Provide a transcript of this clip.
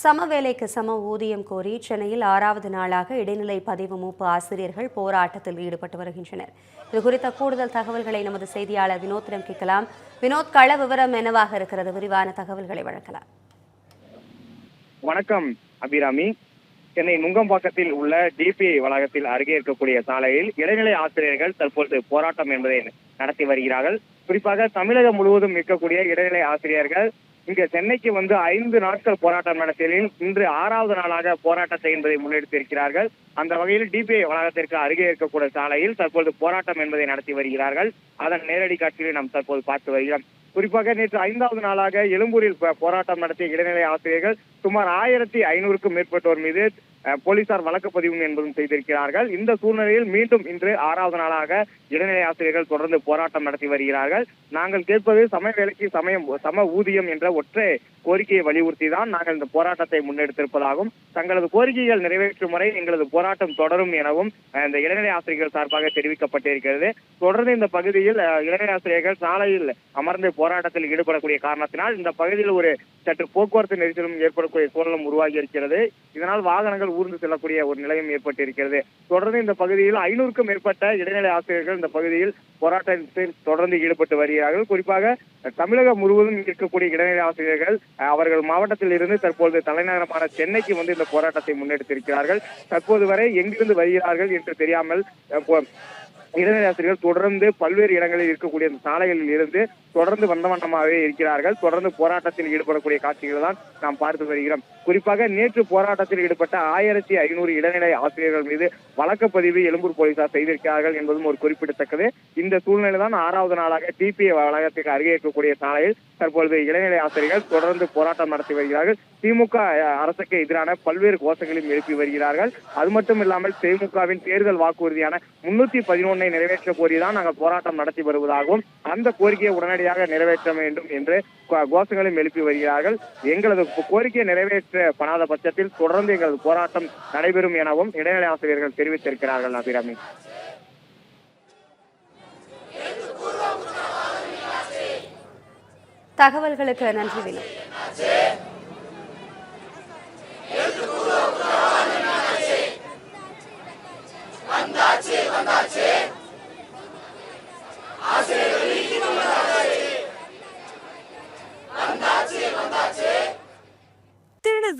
சம வேலைக்கு சம ஊதியம் கோரி சென்னையில் ஆறாவது நாளாக இடைநிலை பதிவு மூப்பு ஆசிரியர்கள் போராட்டத்தில் ஈடுபட்டு வருகின்றனர். இது குறித்த கூடுதல் தகவல்களை நமது செய்தியாளர் வினோத்திடம் கேட்கலாம். வினோத் கள விவரம் என்னவாக இருக்கிறது? விரிவான தகவல்களை வழங்கலாம். வணக்கம் அபிராமி. சென்னை நுங்கம்பாக்கத்தில் உள்ள டிபிஐ வளாகத்தில் அருகே இருக்கக்கூடிய சாலையில் இடைநிலை ஆசிரியர்கள் தற்போது போராட்டம் என்பதை நடத்தி வருகிறார்கள். குறிப்பாக தமிழகம் முழுவதும் இருக்கக்கூடிய இடைநிலை ஆசிரியர்கள் இங்க சென்னைக்கு வந்து ஐந்து நாட்கள் போராட்டம் நடத்தியும் இன்று ஆறாவது நாளாக போராட்டத்தை என்பதை முன்னெடுத்திருக்கிறார்கள் அந்த வகையில் டிபிஐ வளாகத்திற்கு அருகே இருக்கக்கூடிய சாலையில் தற்பொழுது போராட்டம் என்பதை நடத்தி வருகிறார்கள். அதன் நேரடி காட்சிகளை நாம் தற்போது பார்த்து வருகிறோம். குறிப்பாக நேற்று ஐந்தாவது நாளாக எழும்பூரில் போராட்டம் நடத்திய இடைநிலை ஆசிரியர்கள் சுமார் ஆயிரத்தி ஐநூறுக்கும் மேற்பட்டோர் மீது போலீசார் வழக்கு பதிவு என்பதும் செய்திருக்கிறார்கள். இந்த சூழ்நிலையில் மீண்டும் இன்று ஆறாவது நாளாக இடைநிலை ஆசிரியர்கள் தொடர்ந்து போராட்டம் நடத்தி வருகிறார்கள். நாங்கள் கேட்பது சம வேலைக்கு சமயம் சம ஊதியம் என்ற ஒற்றை கோரிக்கையை வலியுறுத்தி தான் நாங்கள் இந்த போராட்டத்தை முன்னெடுத்திருப்பதாகவும் தங்களது கோரிக்கைகள் நிறைவேற்றும் வரை எங்களது போராட்டம் தொடரும் எனவும் இந்த இடைநிலை ஆசிரியர்கள் சார்பாக தெரிவிக்கப்பட்டிருக்கிறது. தொடர்ந்து இந்த பகுதியில் அஹ், இடைநிலை ஆசிரியர்கள் சாலையில் அமர்ந்து போராட்டத்தில் ஈடுபடக்கூடிய காரணத்தினால் இந்த பகுதியில் ஒரு சற்று போக்குவரத்து நெரிசலும் ஏற்படக்கூடிய சூழலும் உருவாகி இருக்கிறது. இதனால் வாகனங்கள் ஊர்ந்து செல்லக்கூடிய ஒரு நிலையும் ஏற்பட்டிருக்கிறது தொடர்ந்து இந்த பகுதியில் ஐநூறுக்கும் மேற்பட்ட இடைநிலை ஆசிரியர்கள் இந்த பகுதியில் போராட்டத்தில் தொடர்ந்து ஈடுபட்டு வருகிறார்கள். குறிப்பாக தமிழகம் முழுவதும் இருக்கக்கூடிய இடைநிலை ஆசிரியர்கள் அவர்கள் மாவட்டத்தில் இருந்து தற்பொழுது தலைநகரமான சென்னைக்கு வந்து இந்த போராட்டத்தை முன்னெடுத்திருக்கிறார்கள். தற்போது வரை எங்கிருந்து வருகிறார்கள் என்று தெரியாமல் இடைநிலை ஆசிரியர்கள் தொடர்ந்து பல்வேறு இடங்களில் இருக்கக்கூடிய சாலைகளில் இருந்து தொடர்ந்து வந்த வண்ணமாகவே இருக்கிறார்கள். தொடர்ந்து போராட்டத்தில் ஈடுபடக்கூடிய காட்சிகள் தான் நாம் பார்த்து வருகிறோம். குறிப்பாக நேற்று போராட்டத்தில் ஈடுபட்ட ஆயிரத்தி ஐநூறு இடைநிலை ஆசிரியர்கள் மீது வழக்கப்பதிவு எழும்பூர் போலீசார் செய்திருக்கிறார்கள் என்பதும் ஒரு குறிப்பிடத்தக்கது. இந்த சூழ்நிலை தான் ஆறாவது நாளாக டிபிஏ வளாகத்துக்கு அருகே இருக்கக்கூடிய சாலையில் தற்பொழுது இடைநிலை ஆசிரியர்கள் தொடர்ந்து போராட்டம் நடத்தி வருகிறார்கள். திமுக அரசுக்கு எதிரான பல்வேறு கோஷங்களையும் எழுப்பி வருகிறார்கள். அது மட்டும் இல்லாமல் திமுகவின் தேர்தல் வாக்குறுதியான முன்னூத்தி பதினொன்னை நிறைவேற்ற கோரிதான் நாங்கள் போராட்டம் நடத்தி வருவதாகவும் அந்த கோரிக்கையை உடனடியாக நிறைவேற்ற வேண்டும் என்று கோஷங்களையும் எழுப்பி வருகிறார்கள். எங்களது கோரிக்கையை நிறைவேற்றப்படாத பட்சத்தில் தொடர்ந்து எங்களது போராட்டம் நடைபெறும் எனவும் இடைநிலை ஆசிரியர்கள் தெரிவித்திருக்கிறார்கள் அபிராமி தகவல்களுக்கு நன்றி வினோத்